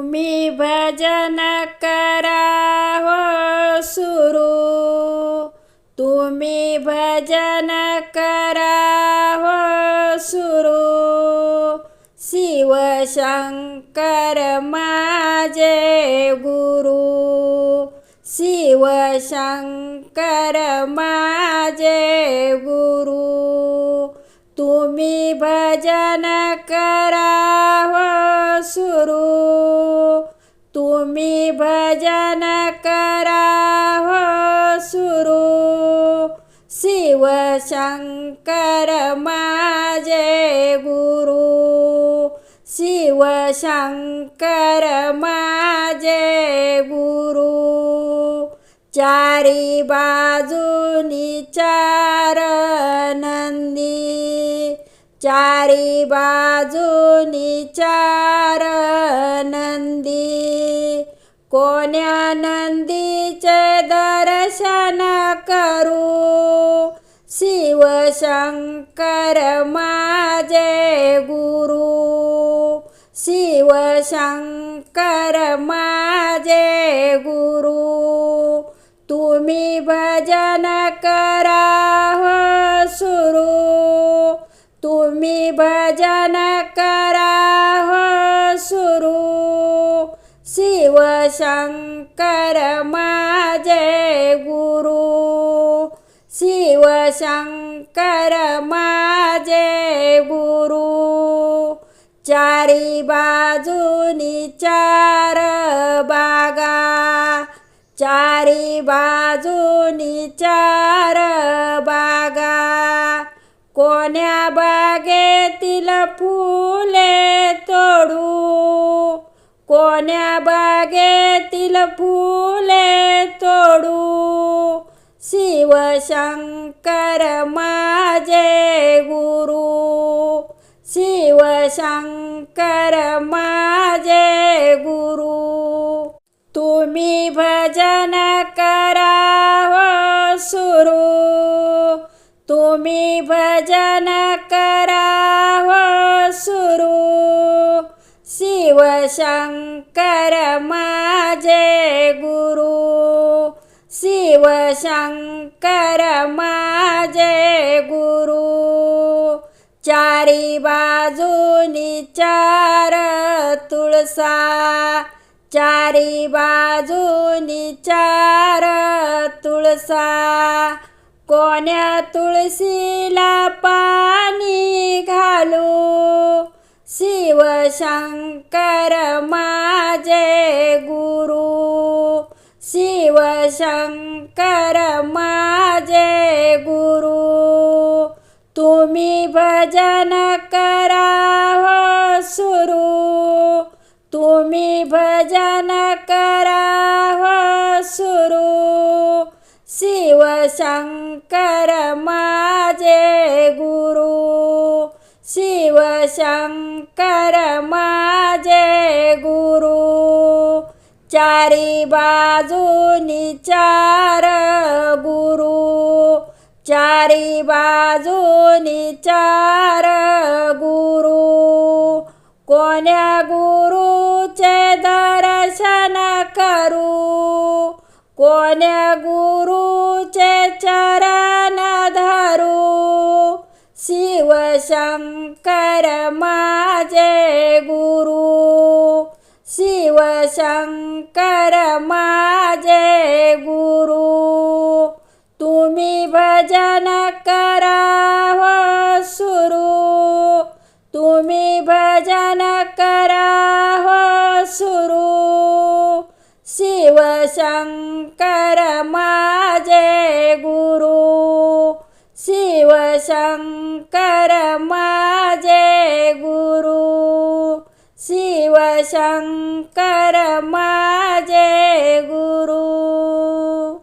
तुम्ही भजन करा हो सुरू। तुम्ही भजन करा हो सुरू। शिवशंकर माझे गुरु। शिवशंकर माझे गुरु। तुम्ही भजन करा हो सुरू। तुम्ही भजन करा हो सुरू शिवशंकर माझे गुरु। शिवशंकर माझे गुरु। चारी बाजूनी चार चारी बाजूनी चार नंदी कोण्या नंदीचे दर्शन करू? शिवशंकर माझे गुरु शिवशंकर माझे तुम्ही भजन करा हो सुरू शिवशंकर माझे गुरु। शिवशंकर माझे गुरु। चारी बाजूनी चार बागा। चारी बाजूनी चार फुले तोडू. कोण्या बागेतील फुले तोडू. शिवशंकर माझे गुरु. शिवशंकर माझे गुरु. तुम्ही भजन करा हो सुरू. शंकर माझे गुरु. शिवशंकर माझे गुरु. चारी बाजूनी चार तुळसा. चारी बाजूनी चार तुळसा. कोण्या तुळशीला पाणी घालू? शिवशङ्कर माझे गुरु। शिवशङ्कर माझे गुरु। तुम्ही भजन करा हो सुरू। तुम्ही भजन करा हो सुरू। शिवशंकर माझे गुरु। शिवशंकर माझे गुरु चारी बाजूनी चार गुरु चारी बाजूनी चार गुरु. कोण्या गुरुचे दर्शन करू? कोण्या गुरुचे चार शंकर माझे गुरु. शिवशंकर माझे गुरु. तुम्ही भजन करा हो सुरू. तुम्ही भजन करा हो सुरू. शिवशंकर माझे गुरु. शिवशंकर मा शङ्करमा